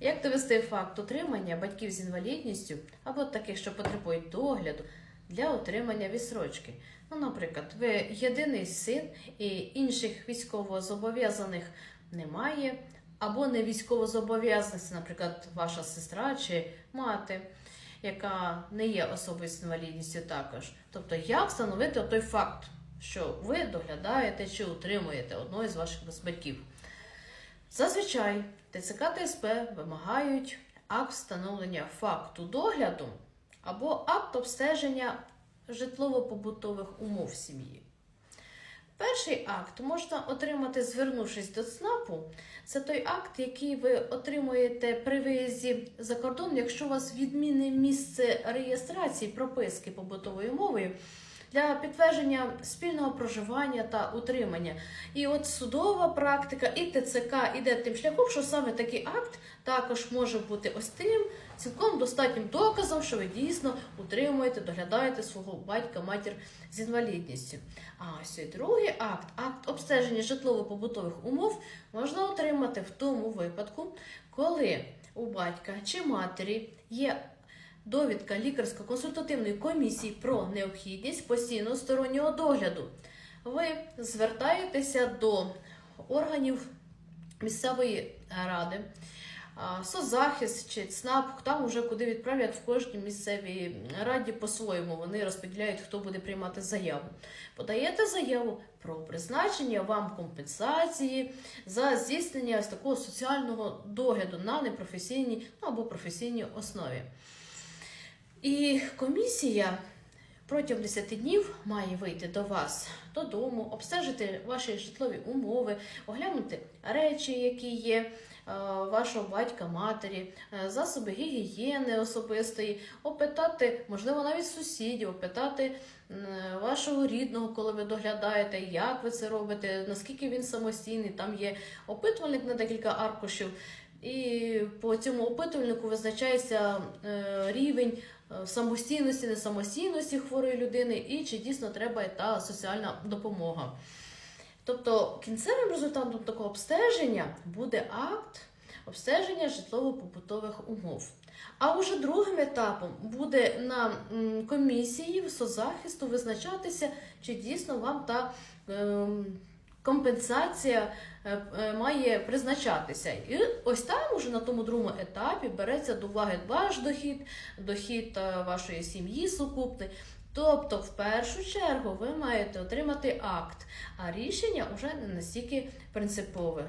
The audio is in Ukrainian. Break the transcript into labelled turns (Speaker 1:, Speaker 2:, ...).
Speaker 1: Як довести факт утримання батьків з інвалідністю або таких, що потребують догляду для отримання відсрочки? Ну, наприклад, ви єдиний син і інших військовозобов'язаних немає, або не військовозобов'язаних, наприклад, ваша сестра чи мати, яка не є особою з інвалідністю також. Тобто, як встановити той факт, що ви доглядаєте чи утримуєте одного з ваших батьків? Зазвичай ТЦК та СП вимагають акт встановлення факту догляду або акт обстеження житлово-побутових умов сім'ї. Перший акт можна отримати, звернувшись до ЦНАПу. Це той акт, який ви отримуєте при виїзді за кордон, якщо у вас відмінне місце реєстрації прописки побутовою мовою для підтвердження спільного проживання та утримання. І от судова практика і ТЦК іде тим шляхом, що саме такий акт також може бути ось тим цілком достатнім доказом, що ви дійсно утримуєте, доглядаєте свого батька, матір з інвалідністю. А ось цей другий акт, акт обстеження житлово-побутових умов, можна отримати в тому випадку, коли у батька чи матері є довідка лікарсько-консультативної комісії про необхідність постійного стороннього догляду. Ви звертаєтеся до органів місцевої ради, а, соцзахист чи ЦНАП, там вже куди відправлять в кожній місцевій раді по-своєму. Вони розподіляють, хто буде приймати заяву. Подаєте заяву про призначення вам компенсації за здійснення ось такого соціального догляду на непрофесійній або професійній основі. І комісія протягом 10 днів має вийти до вас додому, обстежити ваші житлові умови, оглянути речі, які є е, вашого батька, матері, е, засоби гігієни особистої, опитати, можливо, навіть сусідів, опитати вашого рідного, коли ви доглядаєте, як ви це робите, наскільки він самостійний. Там є опитувальник на декілька аркушів. І по цьому опитувальнику визначається е, рівень е, самостійності, несамостійності хворої людини, і чи дійсно треба та соціальна допомога. Тобто кінцевим результатом такого обстеження буде акт обстеження житлово-побутових умов. А уже другим етапом буде на комісії соцзахисту визначатися, чи дійсно вам та ем, компенсація е, е, має призначатися. І ось там уже на тому другому етапі береться до уваги ваш дохід, дохід е, вашої сім'ї сукупний. Тобто, в першу чергу, ви маєте отримати акт, а рішення вже не настільки принципове.